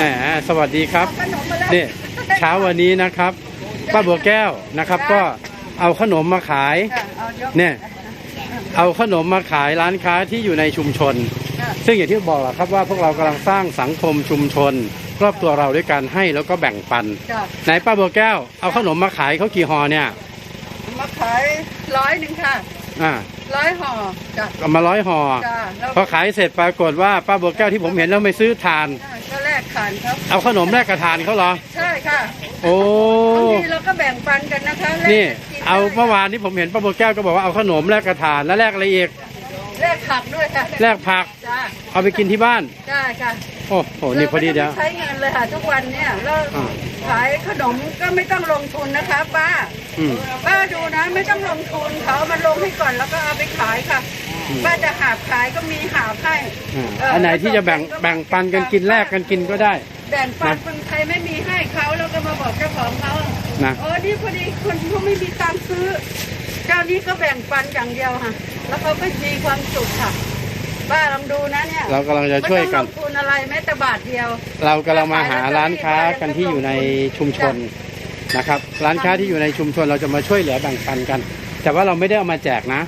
แหมสวัสดีครับขนมมาแล้วนี่เช้าวันนี้นะครับป้าบัวแก้วนะครับ ก็เอาขนมมาขายค่ะเอายกเนี่ยเอาขนมมาขายร้านค้าที่อยู่ในชุมชนค่ะซึ่งอย่างที่บอกแหละครับว่าพวกเรากำลังสร้างสังคมชุมชน รอบตัวเราด้วยการให้แล้วก็แบ่งปันจ้ะไหนป้าบัวแก้วเอาขนมมาขายเขากี่ห่อเนี่ยมาขายร้อยหนึ่งค่ะอ่าร้อยห่อจ้ะเอามาร้อยห่อจ้ะแล้วพอขายเสร็จปรากฏว่าป้าบัวแก้วที่ผมเห็นแล้วไม่ซื้อทาน ก็แลกขานครับเอาขนมแลกกระทานเขาเหรอ ใช่ค่ะโอ้บางทีเราก็แบ่งปันกันนะคะแลกนี่ กินเอาได้เมื่อวานนี้ผมเห็นป้าบัวแก้วก็บอกว่าเอาขนมแลกกระถานแล้วแลกอะไรอีกแลกผักด้วยค่ะแลกผัก จ้ะเอาไปกินที่บ้านใช่ค่ะโอ้โหนี่พอดีเดียวราไม่ต้งใช้เงินเลยค่ะทุกวันเนี่ยแล้วอ่า ขายขนมก็ไม่ต้องลงทุนนะคะป้า อืมป้าดูนะไม่ต้องลงทุนเขาเอามาลงให้ก่อนแล้วก็เอาไปขายค่ะ อืมป้าจะหาบขายก็มีหาบให้อ่าเออออันไหนที่จะแบ่งแบ่งปันกันกินแลกกันกินก็ได้ แบ่งปันนะคนใครไม่มีให้เขาแล้วก็มาบอกเจ้าของเขานะโอ้นี่พอดีคนเขาไม่มีตังค์ซื้อเจ้านี้ก็แบ่งปันอย่างเดียวค่ะ แล้วเขาก็มีความสุขค่ะป้าลองดูนะเนี่ยเรากำลังจะช่วยกันไม่ต้องลงทุนอะไรแม้แต่บาทเดียว เรากำลังมาหาร้านค้ากันที่อยู่ในชุมชนนะครับ ร้านค้าที่อยู่ในชุมชนเราจะมาช่วยเหลือแบ่งปันกัน แต่ว่าเราไม่ได้เอามาแจกนะ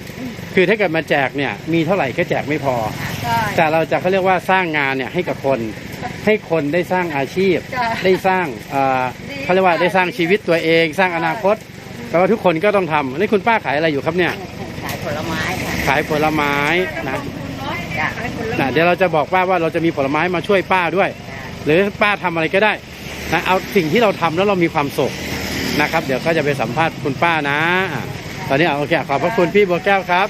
คือถ้าเกิดมาแจกเนี่ยมีเท่าไหร่ก็แจกไม่พอใช่แต่เราจะเขาเรียกว่าสร้างงานเนี่ยให้กับคน ให้คนได้สร้างอาชีพจ้ะได้สร้างเอ่อดีเขาเรียกว่าได้สร้างชีวิตตัวเอง สร้างอนาคตแต่ว่าทุกคนก็ต้องทำนี่คุณป้าขายอะไรอยู่ครับเนี่ยขายผลไม้ค่ะขายผลไม้นะจ้ะขายผลนะไม้เดี๋ยวเราจะบอกป้าว่าเราจะมีผลไม้มาช่วยป้าด้วย หรือป้าทำอะไรก็ได้นะเอาสิ่งที่เราทำแล้วเรามีความสุขนะครับ เดี๋ยวก็จะไปสัมภาษณ์คุณป้านะอะ ตอนนี้อะโอเคขอบพระคุณพี่บัวแก้วครับ